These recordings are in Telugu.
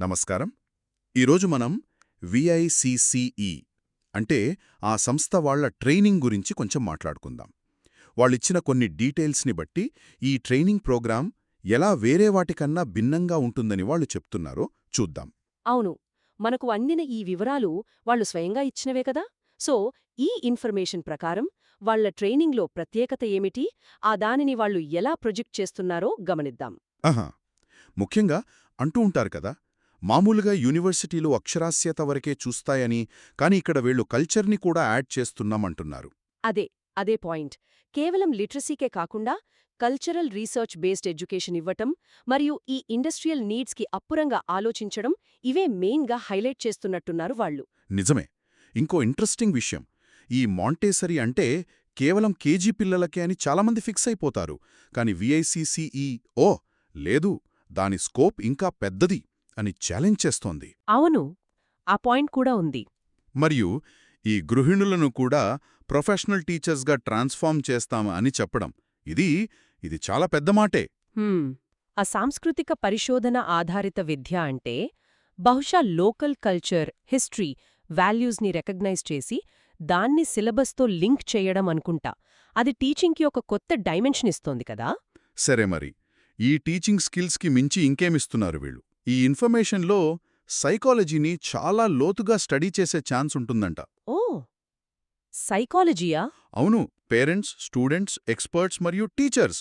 నమస్కారం. ఈరోజు మనం విఐసిసిఈ అంటే ఆ సంస్థ వాళ్ళ ట్రైనింగ్ గురించి కొంచెం మాట్లాడుకుందాం. వాళ్ళిచ్చిన కొన్ని డీటెయిల్స్ని బట్టి ఈ ట్రైనింగ్ ప్రోగ్రాం ఎలా వేరే వాటికన్నా భిన్నంగా ఉంటుందని వాళ్ళు చెప్తున్నారో చూద్దాం. అవును. మనకు అందిన ఈ వివరాలు వాళ్ళు స్వయంగా ఇచ్చినవే కదా? సో ఈ ఇన్ఫర్మేషన్ ప్రకారం వాళ్ళ ట్రైనింగ్లో ప్రత్యేకత ఏమిటి? ఆ దానిని వాళ్ళు ఎలా ప్రొజెక్ట్ చేస్తున్నారో గమనిద్దాం. ఆహా ముఖ్యంగా అంటూ ఉంటారు కదా మామూలుగా యూనివర్సిటీలు అక్షరాస్యత వరకే చూస్తాయని కాని ఇక్కడ వీళ్ళు కల్చర్ని కూడా యాడ్ చేస్తున్నామంటున్నారు. అదే అదే పాయింట్. కేవలం లిటరసీకే కాకుండా కల్చరల్ రీసెర్చ్ బేస్డ్ ఎడ్యుకేషన్ ఇవ్వటం మరియు ఈ ఇండస్ట్రియల్ నీడ్స్కి అప్పురంగా ఆలోచించడం ఇవే మెయిన్గా హైలైట్ చేస్తున్నట్టున్నారు వాళ్ళు. నిజమే. ఇంకో ఇంట్రెస్టింగ్ విషయం. ఈ మాంటేసరీ అంటే కేవలం కేజీ పిల్లలకే అని చాలామంది ఫిక్స్ అయిపోతారు. కాని విఐసిసిఈ ఓ లేదు దాని స్కోప్ ఇంకా పెద్దది. అని ఛాలెంజ్ చేస్తోంది. అవును ఆ పాయింట్ కూడా ఉంది. మరియు ఈ గృహిణులను కూడా ప్రొఫెషనల్ టీచర్స్గా ట్రాన్స్ఫార్మ్ చేస్తాము అని చెప్పడం. ఇది ఇది చాలా పెద్ద మాటే. ఆ సాంస్కృతిక పరిశోధన ఆధారిత విద్య అంటే బహుశా లోకల్ కల్చర్ హిస్టరీ వాల్యూస్ని రికగ్నైజ్ చేసి దాన్ని సిలబస్తో లింక్ చేయడం అనుకుంటా. అది టీచింగ్కి ఒక కొత్త డైమెన్షన్ ఇస్తోంది కదా? సరే మరి. ఈ టీచింగ్ స్కిల్స్కి మించి ఇంకేమిస్తున్నారు వీళ్ళు? ఈ ఇన్ఫర్మేషన్లో సైకాలజీని చాలా లోతుగా స్టడీ చేసే ఛాన్స్ ఉంటుందంట. ఓ! సైకాలజీయా? అవును. పేరెంట్స్ స్టూడెంట్స్ ఎక్స్పర్ట్స్ మరియు టీచర్స్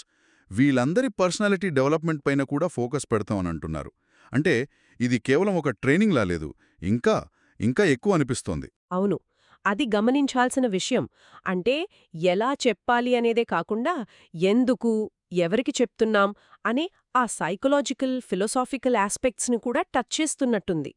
వీళ్ళందరి పర్సనాలిటీ డెవలప్మెంట్ పైన కూడా ఫోకస్ పెడతామని అంటున్నారు. అంటే ఇది కేవలం ఒక ట్రైనింగ్లా లేదు. ఇంకా ఇంకా ఎక్కువ అనిపిస్తోంది. అవును. అది గమనించాల్సిన విషయం. అంటే ఎలా చెప్పాలి అనేదే కాకుండా ఎందుకు ఎవరికి చెప్తున్నాం అనే ఆ సైకలాజికల్ ఫిలసాఫికల్ ఆస్పెక్ట్స్ని కూడా టచ్ చేస్తున్నట్టుంది.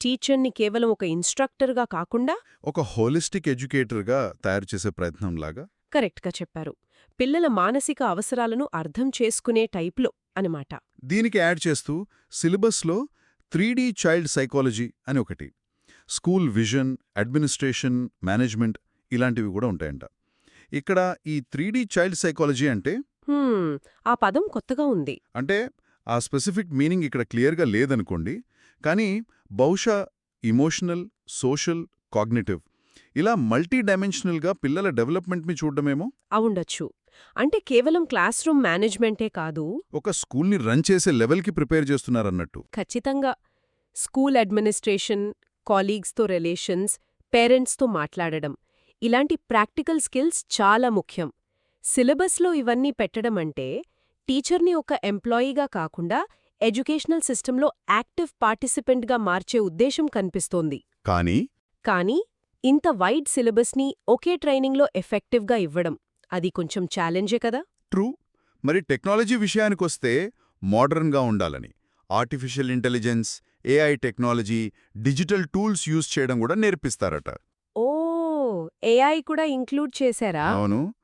టీచర్ని కేవలం ఒక ఇన్స్ట్రక్టర్గా కాకుండా ఒక హోలిస్టిక్ ఎడ్యుకేటర్గా తయారు చేసే ప్రయత్నంలాగా? కరెక్ట్గా చెప్పారు. పిల్లల మానసిక అవసరాలను అర్థం చేసుకునే టైప్లో అనమాట దీనికి యాడ్ చేస్తూ సిలబస్లో త్రీ చైల్డ్ సైకాలజీ అని ఒకటి. స్కూల్ విజన్ అడ్మినిస్ట్రేషన్ మేనేజ్మెంట్ ఇలాంటివి కూడా ఉంటాయంట. ఇక్కడ ఈ త్రీ చైల్డ్ సైకాలజీ అంటే? ఆ పదం కొత్తగా ఉంది. అంటే ఆ స్పెసిఫిక్ మీనింగ్ ఇక్కడ క్లియర్గా లేదనుకోండి కానీ బహుశా ఇమోషనల్ సోషల్ కాగ్నిటివ్ ఇలా మల్టీ డైమెన్షనల్గా పిల్లల డెవలప్మెంట్ని చూడడమేమో? అవుండొచ్చు. అంటే కేవలం క్లాస్ రూమ్ మేనేజ్మెంటే కాదు. ఒక స్కూల్ని రన్ చేసే లెవెల్కి ప్రిపేర్ చేస్తున్నారన్నట్టు. ఖచ్చితంగా. స్కూల్ అడ్మినిస్ట్రేషన్ కాలీగ్స్తో రిలేషన్స్ పేరెంట్స్తో మాట్లాడడం. ఇలాంటి ప్రాక్టికల్ స్కిల్స్ చాలా ముఖ్యం. సిలబస్లో ఇవన్నీ పెట్టడం అంటే టీచర్ని ఒక ఎంప్లాయీగా కాకుండా ఎడ్యుకేషనల్ సిస్టంలో యాక్టివ్ పార్టిసిపెంట్గా మార్చే ఉద్దేశం కనిపిస్తోంది. కానీ? కానీ ఇంత వైడ్ సిలబస్ని ఒకే ట్రైనింగ్లో ఎఫెక్టివ్గా ఇవ్వడం అది కొంచెం ఛాలెంజే కదా? ట్రూ. మరి టెక్నాలజీ విషయానికొస్తే మోడర్న్గా ఉండాలని artificial intelligence AI technology digital tools use చేయడం కూడా నేర్పిస్తారట. ఓ ఏఐ కూడా ఇంక్లూడ్ చేశారా? అవును.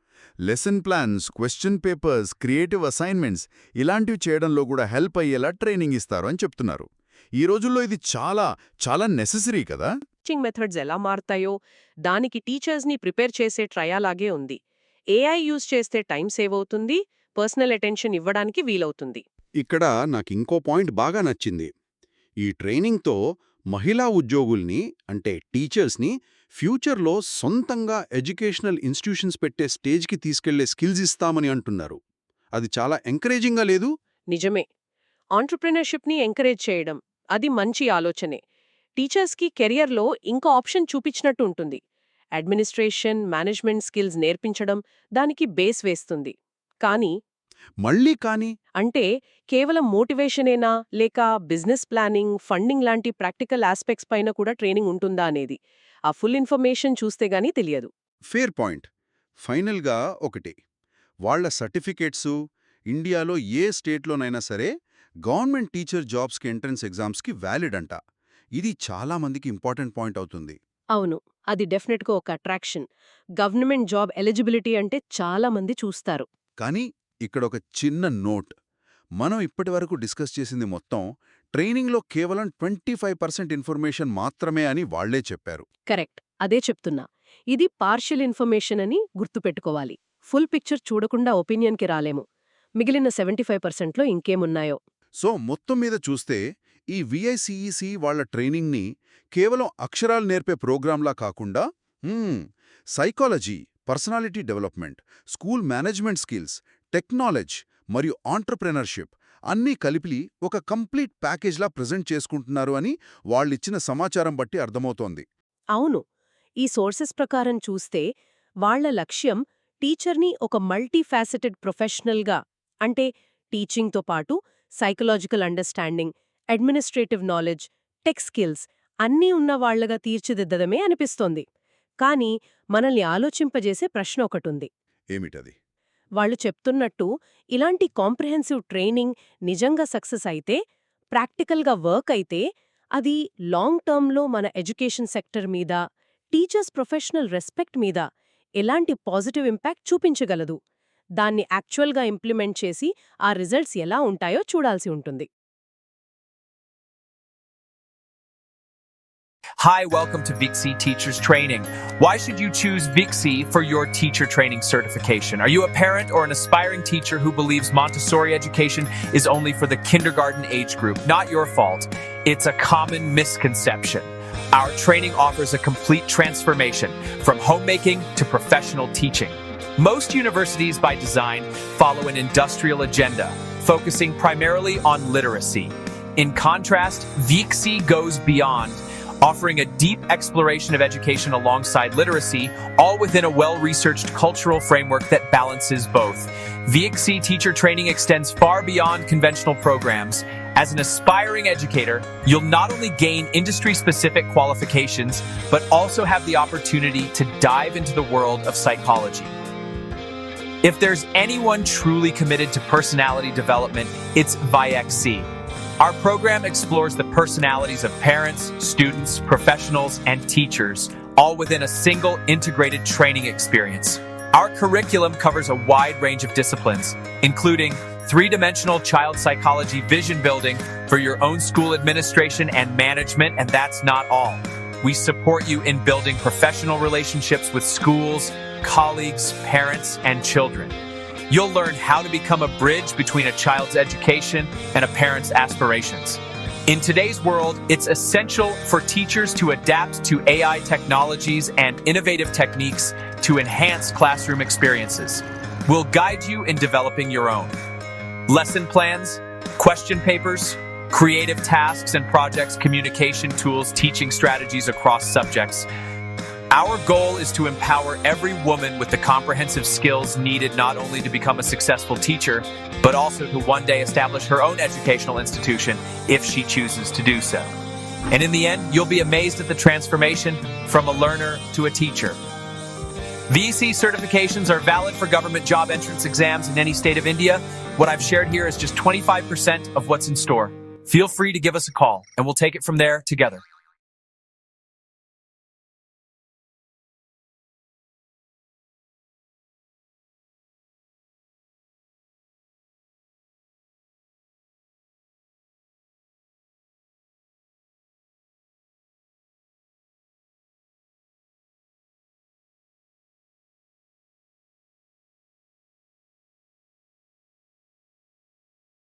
Lesson plans question papers creative assignments ఇలాంటివి చేయడంలో కూడా హెల్ప్ అయ్యేలా ట్రైనింగ్ ఇస్తారు అని చెప్తున్నారు. ఈ రోజుల్లో ఇది చాలా చాలా నెసెసరీ కదా? టీచింగ్ మెథడ్స్ ఎలా మారుతాయో దానికి టీచర్స్ని ప్రిపేర్ చేసే ట్రయాలాగే ఉంది. ఏఐ యూజ్ చేస్తే టైం సేవ్ అవుతుంది పర్సనల్ అటెన్షన్ ఇవ్వడానికి వీలవుతుంది. ఇక్కడ నాకింకో పాయింట్ బాగా నచ్చింది. ఈ ట్రైనింగ్తో మహిళా ఉద్యోగుల్ని అంటే టీచర్స్ని ఫ్యూచర్లో సొంతంగా ఎడ్యుకేషనల్ ఇన్స్టిట్యూషన్స్ పెట్టే స్టేజ్కి తీసుకెళ్ళే స్కిల్స్ ఇస్తామని అంటున్నారు. అది చాలా ఎంకరేజింగ్గా లేదు? నిజమే. ఆంటర్ప్రినర్షిప్ని ఎంకరేజ్ చేయడం అది మంచి ఆలోచనే. టీచర్స్కి కెరియర్లో ఇంకో ఆప్షన్ చూపించినట్టు ఉంటుంది. అడ్మినిస్ట్రేషన్ మేనేజ్మెంట్ స్కిల్స్ నేర్పించడం దానికి బేస్ వేస్తుంది. కానీ మళ్ళీ కానీ అంటే కేవలం మోటివేషనేనా? లేక బిజినెస్ ప్లానింగ్ ఫండింగ్ లాంటి ప్రాక్టికల్ ఆస్పెక్ట్స్ పైన కూడా ట్రైనింగ్ ఉంటుందా అనేది? ఆ ఫుల్ ఇన్ఫర్మేషన్ చూస్తే గానీ తెలియదు. Fair point. ఫైనల్గా ఒకటి. వాళ్ళ సర్టిఫికేట్సు ఇండియాలో ఏ స్టేట్లోనైనా సరే గవర్నమెంట్ టీచర్ జాబ్స్కి ఎంట్రన్స్ ఎగ్జామ్స్కి వ్యాలిడ్ అంట ఇది చాలా మందికి ఇంపార్టెంట్ పాయింట్ అవుతుంది. అవును. అది డెఫినెట్గా ఒక అట్రాక్షన్. గవర్నమెంట్ జాబ్ ఎలిజిబిలిటీ అంటే చాలా మంది చూస్తారు. కానీ ఇక్కడ ఒక చిన్న నోట్. మనం ఇప్పటివరకు డిస్కస్ చేసింది మొత్తం ట్రైనింగ్లో కేవలం ట్వంటీ ఇన్ఫర్మేషన్ మాత్రమే అని వాళ్ళే చెప్పారు. కరెక్ట్. అదే చెప్తున్నా. ఇది పార్షియల్ ఇన్ఫర్మేషన్ అని గుర్తుపెట్టుకోవాలి. ఫుల్ పిక్చర్ చూడకుండా ఒపీనియన్కి రాలేము. మిగిలిన సెవెంటీ ఫైవ్ పర్సెంట్లో ఇంకేమున్నాయో? సో మొత్తం మీద చూస్తే ఈ విఐసిఈసి వాళ్ళ ట్రైనింగ్ని కేవలం అక్షరాలు నేర్పే ప్రోగ్రాంలా కాకుండా psychology personality development school management skills technology మరియు ఆంటర్ప్రెనర్షిప్ అన్నీ కలిపి ఒక కంప్లీట్ ప్యాకేజ్లా ప్రజెంట్ చేసుకుంటున్నారు అని వాళ్ళిచ్చిన సమాచారం బట్టి అర్థమవుతోంది. అవును. ఈ సోర్సెస్ ప్రకారం చూస్తే వాళ్ళ లక్ష్యం టీచర్ని ఒక మల్టీ ఫ్యాసెటెడ్ ప్రొఫెషనల్గా అంటే టీచింగ్తో పాటు psychological understanding administrative knowledge tech skills అన్నీ ఉన్న వాళ్ళగా తీర్చిదిద్దడమే అనిపిస్తోంది. కానీ మనల్ని ఆలోచింపజేసే ప్రశ్న ఒకటుంది. ఏమిటది? వాళ్ళు చెప్తున్నట్టు ఇలాంటి కాంప్రహెన్సివ్ ట్రైనింగ్ నిజంగా సక్సెస్ అయితే ప్రాక్టికల్గా వర్క్ అయితే అది లాంగ్ టర్మ్లో మన ఎడ్యుకేషన్ సెక్టర్ మీద టీచర్స్ ప్రొఫెషనల్ రెస్పెక్ట్ మీద ఎలాంటి పాజిటివ్ ఇంపాక్ట్ చూపించగలదు. దాన్ని యాక్చువల్గా ఇంప్లిమెంట్ చేసి ఆ రిజల్ట్స్ ఎలా ఉంటాయో చూడాల్సి ఉంటుంది. Hi, welcome to VIXI Teachers Training. Why should you choose VIXI for your teacher training certification? Are you a parent or an aspiring teacher who believes Montessori education is only for the kindergarten age group? Not your fault. It's a common misconception. Our training offers a complete transformation from homemaking to professional teaching. Most universities, by design, follow an industrial agenda, focusing primarily on literacy. In contrast, VIXI goes beyond offering a deep exploration of education alongside literacy, all within a well researched cultural framework that balances both. VXC teacher training extends far beyond conventional programs. As an aspiring educator, you'll not only gain industry specific qualifications, but also have the opportunity to dive into the world of psychology. If there's anyone truly committed to personality development, it's VIXC. Our program explores the personalities of parents, students, professionals, and teachers, all within a single integrated training experience. Our curriculum covers a wide range of disciplines, including three dimensional child psychology vision building for your own school administration and management, and that's not all. We support you in building professional relationships with schools, colleagues, parents, and children. You'll learn how to become a bridge between a child's education and a parent's aspirations. In today's world, it's essential for teachers to adapt to AI technologies and innovative techniques to enhance classroom experiences. We'll guide you in developing your own. Lesson plans, question papers, creative tasks and projects, communication tools, teaching strategies across subjects. Our goal is to empower every woman with the comprehensive skills needed not only to become a successful teacher, but also to one day establish her own educational institution if she chooses to do so. And in the end, you'll be amazed at the transformation from a learner to a teacher. VEC certifications are valid for government job entrance exams in any state of India. What I've shared here is just 25% of what's in store. Feel free to give us a call, and we'll take it from there together.